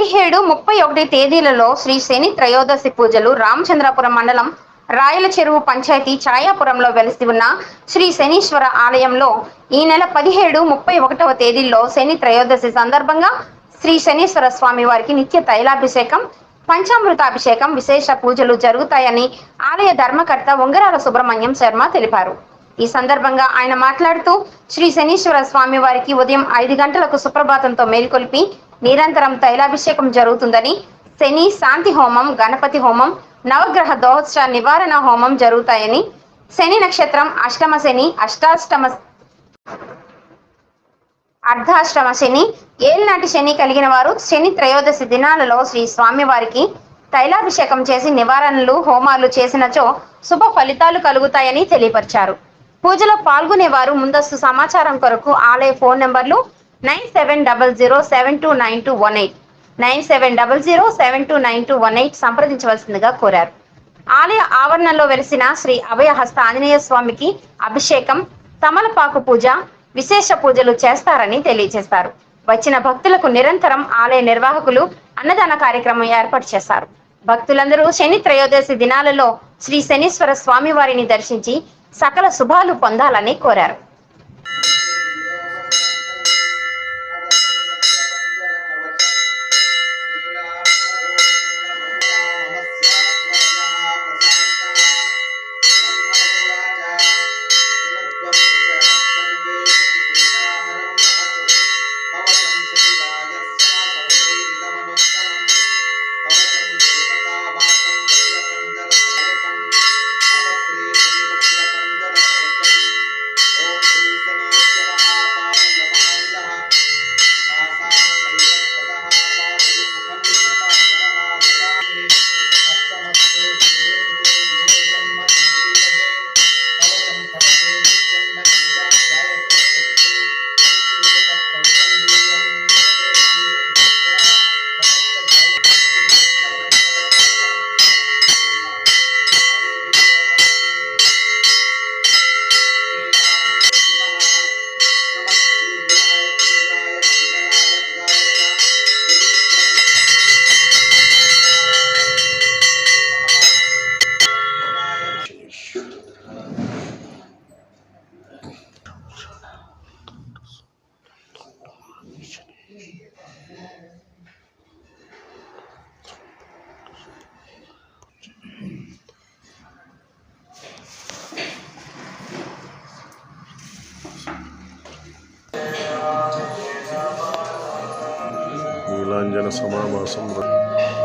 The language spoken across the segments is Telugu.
పదిహేడు ముప్పై ఒకటి తేదీలలో శ్రీ శని త్రయోదశి పూజలు రామచంద్రాపురం మండలం రాయల చెరువు పంచాయతీ ఛాయాపురంలో వెలిసి ఉన్న శ్రీ శనీశ్వర ఆలయంలో ఈ నెల పదిహేడు ముప్పై ఒకటవ తేదీల్లో శని త్రయోదశి సందర్భంగా శ్రీ శనీశ్వర స్వామి వారికి నిత్య తైలాభిషేకం పంచామృతాభిషేకం విశేష పూజలు జరుగుతాయని ఆలయ ధర్మకర్త ఉంగరాల సుబ్రహ్మణ్యం శర్మ తెలిపారు. ఈ సందర్భంగా ఆయన మాట్లాడుతూ శ్రీ శనీశ్వర స్వామి వారికి ఉదయం ఐదు గంటలకు సుప్రభాతంతో మేల్కొల్పి నిరంతరం తైలాభిషేకం జరుగుతుందని శని శాంతి హోమం గణపతి హోమం నవగ్రహ దోష నివారణ హోమం జరుగుతాయని శని నక్షత్రం అష్టమ శని అష్టాష్టమ అర్ధాష్టమ శని ఏలినాటి శని కలిగిన వారు శని త్రయోదశి దినాలలో శ్రీ స్వామివారికి తైలాభిషేకం చేసి నివారణలు హోమాలు చేసినచో శుభ ఫలితాలు కలుగుతాయని తెలియపరిచారు. పూజలో పాల్గొనేవారు ముందస్తు సమాచారం కొరకు ఆలయ ఫోన్ నెంబర్లు nine seven double zero seven two nine two one eight. Nine seven double zero seven two nine two one eight సంప్రదించవలసిందిగా కోరారు. ఆలయ ఆవరణలో వెలిసిన శ్రీ అభయహస్త ఆంజనేయ స్వామికి అభిషేకం తమలపాకు పూజ విశేష పూజలు చేస్తారని తెలియజేస్తారు వచ్చిన భక్తులకు నిరంతరం ఆలయ నిర్వాహకులు అన్నదాన కార్యక్రమం ఏర్పాటు చేశారు. భక్తులందరూ శని త్రయోదశి దినాలలో శ్రీ శనీశ్వర స్వామి వారిని దర్శించి సకల శుభాలు పొందాలని కోరారు. ورنجن سماما سمرت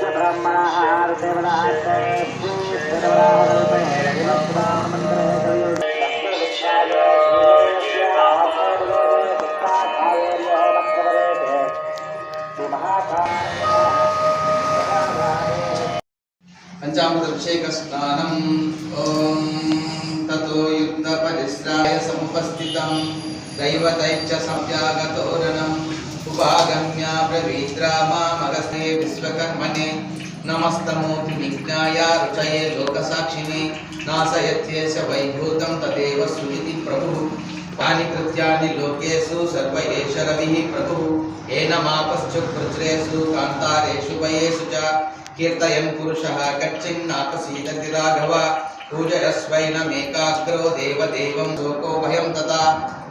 च ब्रह्मार्देवराज पंचामृतभिषेक स्नानम ओम ततो युद्ध परिश्राय समुपस्थितम। दैवतैश्च सव्यागतोरणम् उपागम्या ब्रवीद्रामामगस्ते विश्वकर्मणे। नमस्तमोऽपि विज्ञाया रुचये लोकसाक्षिणे। नाशयत्येष वैभूतं तदेव सुजिति प्रभुः। पाणिकृत्यानि लोकेषु सर्व एष रविः प्रभुः। येन मापश्च पृत्रेषु कान्तारेषु वयेषु च कीर्तयं पुरुषः कच्चिन्नाथसीदति राघव पूजयस्वैनमेकाग्रो देवदेवं लोको भयं तथा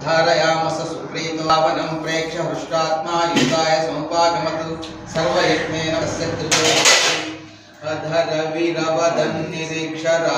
धारयामस सुप्रीतवावनं प्रेक्ष हृष्टात्मा युताय समुपागमत् सर्वयत्नेन तस्य धरविरवदन्निरीक्षरा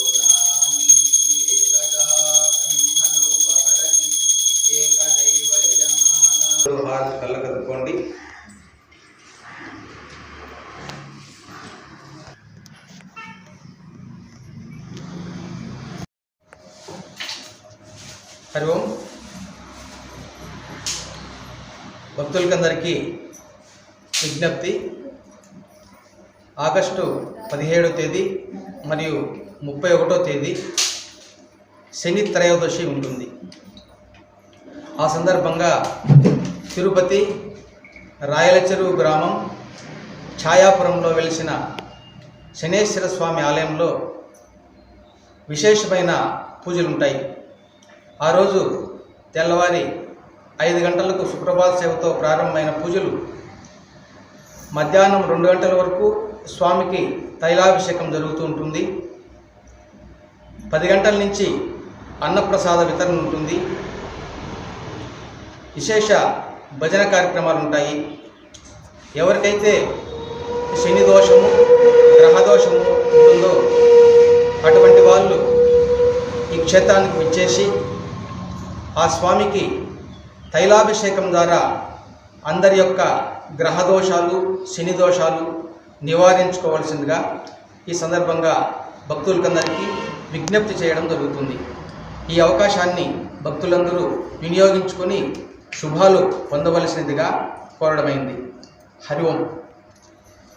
హరి ఓం. భక్తులకందరికీ విజ్ఞప్తి. ఆగస్టు పదిహేడో తేదీ మరియు ముప్పై ఒకటో తేదీ శని త్రయోదశి ఉంటుంది. ఆ సందర్భంగా తిరుపతి రాయలచెరువు గ్రామం ఛాయాపురంలో వెలిసిన శనేశ్వర స్వామి ఆలయంలో విశేషమైన పూజలు ఉంటాయి ఆ రోజు తెల్లవారి ఐదు గంటలకు సుప్రభాత సేవతో ప్రారంభమైన పూజలు. మధ్యాహ్నం రెండు గంటల వరకు స్వామికి తైలాభిషేకం జరుగుతూ ఉంటుంది. పది గంటల నుంచి అన్నప్రసాద వితరణ ఉంటుంది. విశేష భజన కార్యక్రమాలు ఉంటాయి. ఎవరికైతే శని దోషము గ్రహదోషము ఉంటుందో అటువంటి వాళ్ళు ఈ క్షేత్రానికి విచ్చేసి ఆ స్వామికి తైలాభిషేకం ద్వారా అందరి యొక్క గ్రహదోషాలు శని దోషాలు నివారించుకోవాల్సిందిగా ఈ సందర్భంగా భక్తులకందరికీ విజ్ఞప్తి చేయడం జరుగుతుంది. ఈ అవకాశాన్ని భక్తులందరూ వినియోగించుకొని శుభాలు పొందవలసినదిగా కోరడమైంది. హరి ఓం.